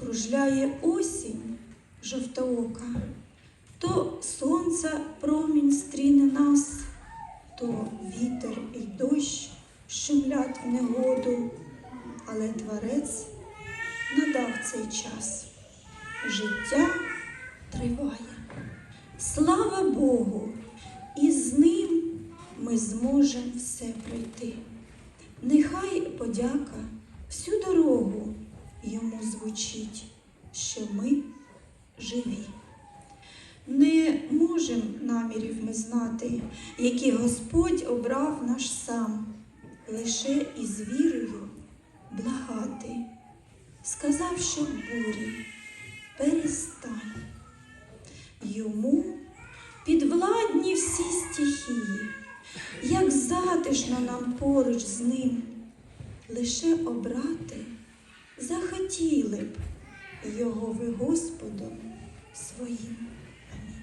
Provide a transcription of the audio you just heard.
кружляє осінь жовтоока, то сонця промінь стріне нас, то вітер і дощ шумлять в негоду, але творець надав цей час. Життя триває. Слава Богу, і з ним ми зможемо все пройти. Нехай подяка звучить, що ми живі. Не можем намірів ми знати, які Господь обрав наш сам, лише із вірою благати. Сказав, що бурі перестань. Йому підвладні всі стихії, як затишно нам поруч з ним, лише обрати хотіли б його ви Господом своїм. Амінь.